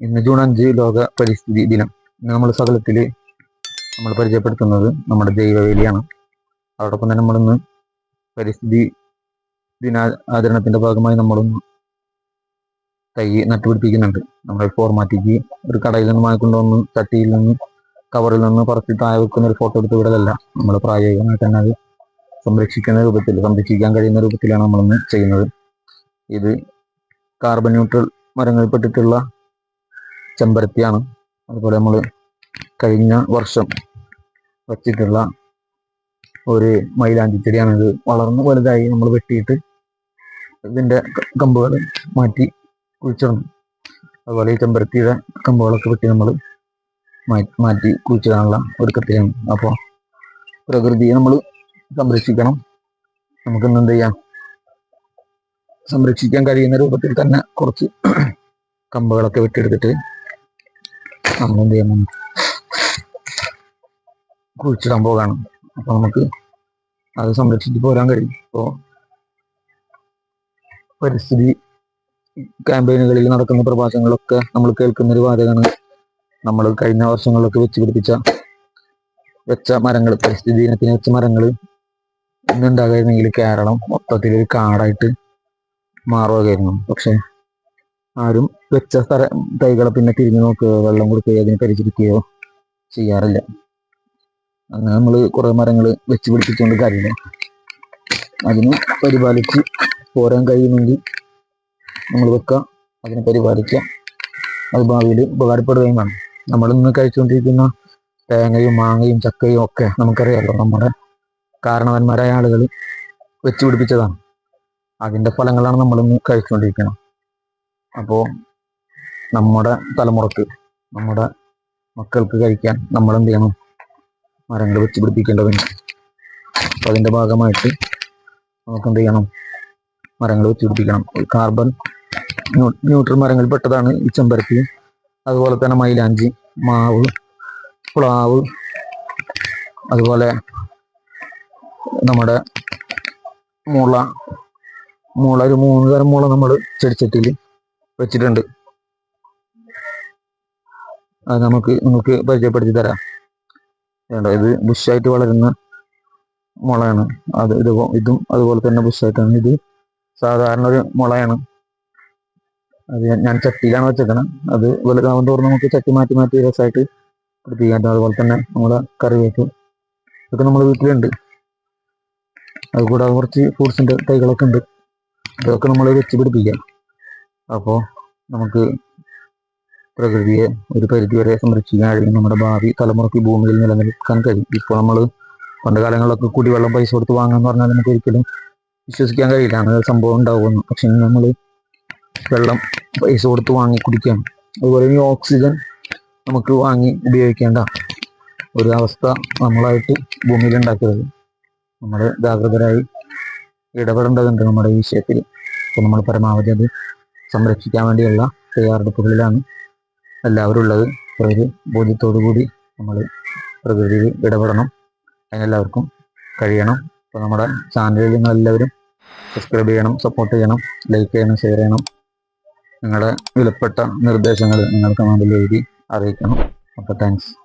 ഇന്ന് ജൂൺ അഞ്ച് ലോക പരിസ്ഥിതി ദിനം. ഇന്ന് നമ്മൾ സകലത്തിൽ നമ്മൾ പരിചയപ്പെടുത്തുന്നത് നമ്മുടെ ജൈവവേലിയാണ് അതോടൊപ്പം തന്നെ നമ്മളിന്ന് പരിസ്ഥിതി ദിനാ ആചരണത്തിന്റെ ഭാഗമായി നമ്മളൊന്ന് തൈ നട്ടുപിടിപ്പിക്കുന്നുണ്ട്. നമ്മൾ ഫോർമാറ്റിക്ക് ഒരു കടയിൽ നിന്ന് വാങ്ങിക്കൊണ്ടുവന്ന് ചട്ടിയിൽ നിന്ന് കവറിൽ നിന്ന് പറിച്ച് താഴെ വെക്കുന്ന ഒരു ഫോട്ടോ എടുത്ത് വിടലല്ല. നമ്മൾ പ്രായോഗികമായിട്ട് തന്നെ അത് സംരക്ഷിക്കുന്ന രൂപത്തിൽ സംരക്ഷിക്കാൻ കഴിയുന്ന രൂപത്തിലാണ് നമ്മളിന്ന് ചെയ്യുന്നത്. ഇത് കാർബൺ ന്യൂട്രൽ മരങ്ങളിൽപ്പെട്ടിട്ടുള്ള ചെമ്പരത്തിയാണ്. അതുപോലെ നമ്മൾ കഴിഞ്ഞ വർഷം വച്ചിട്ടുള്ള ഒരു മൈലാഞ്ചി ചെടിയാണ്. ഇത് വളർന്ന് വലുതായി നമ്മൾ വെട്ടിയിട്ട് ഇതിന്റെ കമ്പുകൾ മാറ്റി കുഴിച്ചിടണം അതുപോലെ ഈ ചെമ്പരത്തിയുടെ കമ്പുകളൊക്കെ വെട്ടി നമ്മൾ മാറ്റി കുഴിച്ചിടാനുള്ള ഒരുക്കത്തിലാണ്. അപ്പോൾ പ്രകൃതിയെ നമ്മൾ സംരക്ഷിക്കണം. നമുക്ക് ഇന്ന് എന്ത് ചെയ്യാം? സംരക്ഷിക്കാൻ കഴിയുന്ന രൂപത്തിൽ തന്നെ കുറച്ച് കമ്പുകളൊക്കെ വെട്ടിയെടുത്തിട്ട് നമ്മൾ എന്ത് ചെയ്യണം. കുഴിച്ചിടാൻ പോകാണ്. അപ്പൊ നമുക്ക് അത് സംരക്ഷിച്ച് പോരാൻ കഴിയും. ഇപ്പോൾ പരിസ്ഥിതി ക്യാമ്പയിനുകളിൽ നടക്കുന്ന പ്രഭാഷണങ്ങളൊക്കെ നമ്മൾ കേൾക്കുന്ന ഒരു വാചകമാണ്. നമ്മൾ കഴിഞ്ഞ വർഷങ്ങളിലൊക്കെ വെച്ച് പിടിപ്പിച്ച വെച്ച മരങ്ങൾ പരിസ്ഥിതി ദിനത്തിന് വെച്ച മരങ്ങൾ ഇന്നുണ്ടാകായിരുന്നെങ്കിൽ കേരളം മൊത്തത്തിൽ ഒരു കാടായിട്ട് മാറുകയായിരുന്നു. പക്ഷെ ആരും വെച്ച സ്ഥല തൈകളെ പിന്നെ തിരിഞ്ഞു നോക്കുകയോ വെള്ളം കൊടുക്കുകയോ അതിനെ പരിചരിക്കുകയോ ചെയ്യാറില്ല. അങ്ങനെ നമ്മൾ കുറെ മരങ്ങൾ വെച്ച് പിടിപ്പിച്ചുകൊണ്ട് കാര്യമില്ല. അതിനെ പരിപാലിച്ച് പോരാൻ കഴിയുമെങ്കിൽ നമ്മൾ വെക്കുക അതിനെ പരിപാലിക്കുക. അത് ഭാവിയിൽ ഉപകാരപ്പെടുകയും വേണം. നമ്മൾ ഇന്ന് കഴിച്ചുകൊണ്ടിരിക്കുന്ന തേങ്ങയും മാങ്ങയും ചക്കയും ഒക്കെ നമുക്കറിയാമല്ലോ നമ്മുടെ കാരണവന്മാരായ ആളുകൾ വെച്ച് പിടിപ്പിച്ചതാണ്. അതിന്റെ ഫലങ്ങളാണ് നമ്മളിന്ന് കഴിച്ചുകൊണ്ടിരിക്കുന്നത്. അപ്പോൾ നമ്മുടെ തലമുറയ്ക്ക് നമ്മുടെ മക്കൾക്ക് കഴിക്കാൻ നമ്മൾ എന്ത് ചെയ്യണം? മരങ്ങൾ വെച്ച് പിടിപ്പിക്കേണ്ടതുണ്ട്. അപ്പൊ അതിന്റെ ഭാഗമായിട്ട് നമുക്ക് എന്ത് ചെയ്യണം? മരങ്ങൾ വെച്ച് പിടിപ്പിക്കണം. കാർബൺ ന്യൂട്രൽ മരങ്ങൾ പെട്ടതാണ് ഈ ചെമ്പരത്തി. അതുപോലെ തന്നെ മൈലാഞ്ചി മാവ് പ്ലാവ് അതുപോലെ നമ്മുടെ മുള. മുള ഒരു മൂന്ന് തരം മുള നമ്മൾ ചെടിച്ചട്ടിയിൽ വെച്ചിട്ടുണ്ട്. അത് നമുക്ക് നിങ്ങൾക്ക് പരിചയപ്പെടുത്തി തരാം. വേണ്ട ഇത് ബുഷായിട്ട് വളരുന്ന മുളയാണ്. അത് ഇത് ഇതും അതുപോലെ തന്നെ ബുഷായിട്ടാണ്. ഇത് സാധാരണ ഒരു മുളയാണ്. അത് ഞാൻ- ചട്ടിയിലാണ് വെച്ചേക്കണം. അത് വലുതാവും തോറും നമുക്ക് ചട്ടി മാറ്റി മാറ്റി രസമായിട്ട് പിടിപ്പിക്കാൻ അതുപോലെ തന്നെ നമ്മുടെ കറിവേപ്പ് ഇതൊക്കെ നമ്മുടെ വീട്ടിലുണ്ട്. അതുകൂടാതെ കുറച്ച് ഫ്രൂട്ട്സിന്റെ തൈകളൊക്കെ ഉണ്ട്. ഇതൊക്കെ നമ്മൾ വെച്ച് പിടിപ്പിക്കാം. അപ്പോൾ നമുക്ക് പ്രകൃതിയെ ഒരു പരിധിവരെ സംരക്ഷിക്കാൻ കഴിയും നമ്മുടെ ഭാവി തലമുറയ്ക്ക് ഭൂമിയിൽ നിലനിൽക്കാൻ കഴിയും. ഇപ്പോൾ നമ്മൾ പണ്ട് കാലങ്ങളിലൊക്കെ കുടിവെള്ളം പൈസ കൊടുത്ത് വാങ്ങാന്ന് പറഞ്ഞാൽ നമുക്ക് ഒരിക്കലും വിശ്വസിക്കാൻ കഴിയില്ല. അങ്ങനെ സംഭവം ഉണ്ടാവുമെന്ന്. പക്ഷെ ഇന്ന് നമ്മൾ വെള്ളം പൈസ കൊടുത്ത് വാങ്ങി കുടിക്കുകയാണ് അതുപോലെ ഈ ഓക്സിജൻ നമുക്ക് വാങ്ങി ഉപയോഗിക്കേണ്ട ഒരു അവസ്ഥ നമ്മളായിട്ട് ഭൂമിയിൽ ഉണ്ടാക്കരുത്. നമ്മൾ ജാഗ്രതരായി ഇടപെടേണ്ടതുണ്ട് നമ്മുടെ ഈ വിഷയത്തിൽ. അപ്പോൾ നമ്മൾ പരമാവധി അത് സംരക്ഷിക്കാൻ വേണ്ടിയുള്ള തയ്യാറെടുപ്പുകളിലാണ് എല്ലാവരും ഉള്ളത് ഒരു ബോധ്യത്തോടു കൂടി നമ്മൾ പ്രകൃതിയിൽ ഇടപെടണം. അതിനെല്ലാവർക്കും കഴിയണം. അപ്പോൾ നമ്മുടെ ചാനലിൽ നിങ്ങളെല്ലാവരും സബ്സ്ക്രൈബ് ചെയ്യണം സപ്പോർട്ട് ചെയ്യണം ലൈക്ക് ചെയ്യണം ഷെയർ ചെയ്യണം. നിങ്ങളുടെ വിലപ്പെട്ട നിർദ്ദേശങ്ങൾ നിങ്ങൾക്ക് കമന്റിൽ എഴുതി അറിയിക്കണം. അപ്പോൾ താങ്ക്സ്